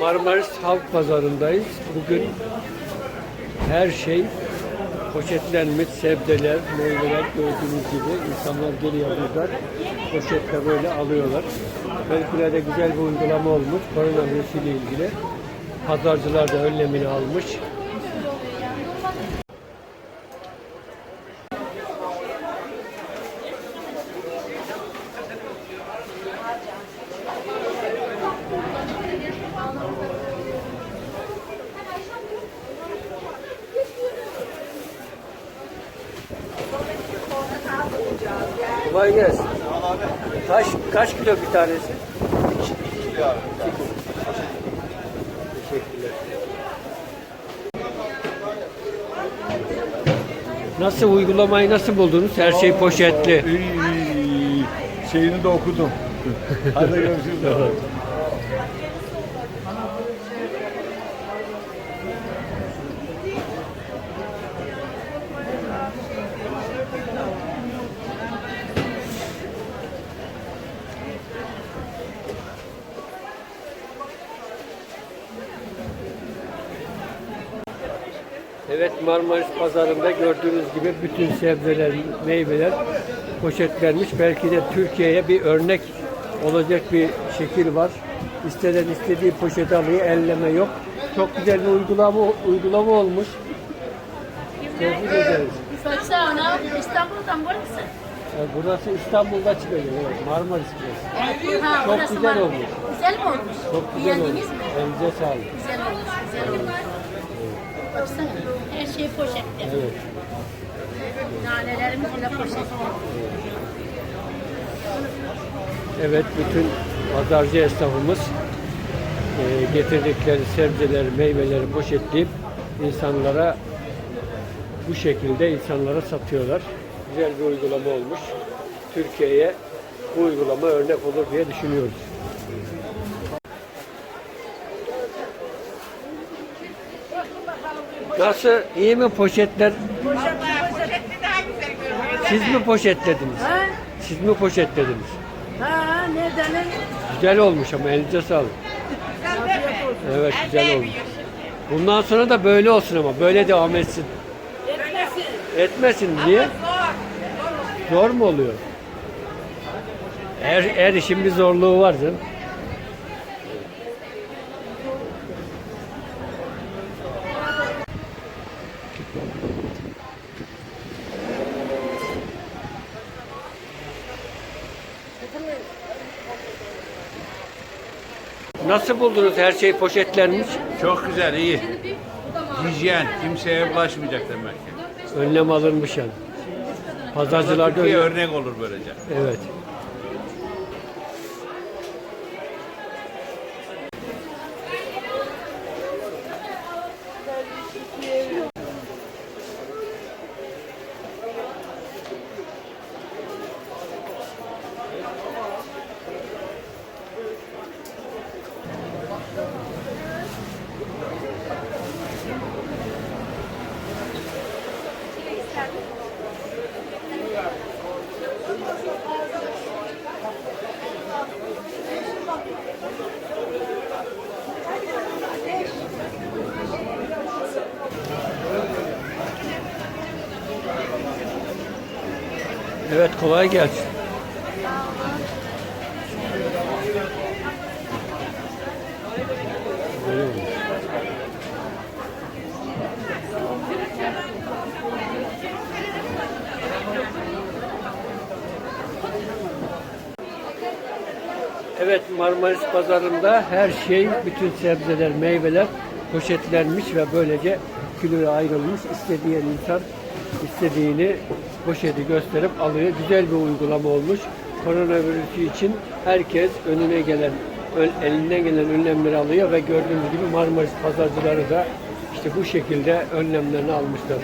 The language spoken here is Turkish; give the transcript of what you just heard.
Marmaris Halk Pazarı'ndayız. Bugün her şey poşetlenmiş sebzeler, meyveler gördüğünüz gibi insanlar geliyor burada poşetle böyle alıyorlar. Belki güzel bir uygulama olmuş koronavirüs ile ilgili. Pazarcılar da önlemini almış. Kolay gelsin. Kaç, kaç kilo bir tanesi? Teşekkürler. Nasıl uygulamayı nasıl buldunuz? Her şey poşetli. Şeyini de okudum. Hadi görüşürüz. Evet Marmaris pazarında gördüğünüz gibi bütün sebzeler, meyveler poşetlenmiş. Belki de Türkiye'ye bir örnek olacak bir şekil var. İsteden istediği poşeti alıyor, elleme yok. Çok güzel bir uygulama uygulama olmuş. Tebrik ederiz. İstanbul'dan burası. Yani burası İstanbul'da çıkıyor. Evet, Marmaris burası. Ha, Çok burası güzel var. olmuş. Güzel mi olmuş? Çok güzel olmuş. Beğendiniz mi? Elinize sağlık. Güzel olmuş, güzel olmuş. Baksana her şey poşette. Evet. Nanelerimiz bile poşette. Evet, bütün pazarcı esnafımız e, getirdikleri sebzeleri, meyveleri poşetleyip insanlara bu şekilde insanlara satıyorlar. Güzel bir uygulama olmuş. Türkiye'ye bu uygulama örnek olur diye düşünüyoruz. Nasıl? İyi mi poşetler? Siz mi poşetlediniz? Ha? Siz mi poşetlediniz? Ha nereden? Güzel olmuş ama elinize sağlık. Evet güzel olmuş. Bundan sonra da böyle olsun ama böyle devam etsin. Etmesin. Etmesin diye. Zor mu oluyor? Her, her işin bir zorluğu var canım. Nasıl buldunuz her şey poşetlenmiş? Çok güzel, iyi. Hijyen, kimseye bulaşmayacak demek ki. Önlem alınmış yani. Pazarcılarda Türkiye örnek olur böylece. Evet. Evet kolay gelsin. Evet Marmaris pazarında her şey, bütün sebzeler, meyveler poşetlenmiş ve böylece kiloya ayrılmış. İstediğin insan istediğini poşeti gösterip alıyor. Güzel bir uygulama olmuş. Koronavirüsü için herkes önüne gelen, elinden gelen önlemleri alıyor ve gördüğünüz gibi Marmaris pazarcıları da işte bu şekilde önlemlerini almışlar.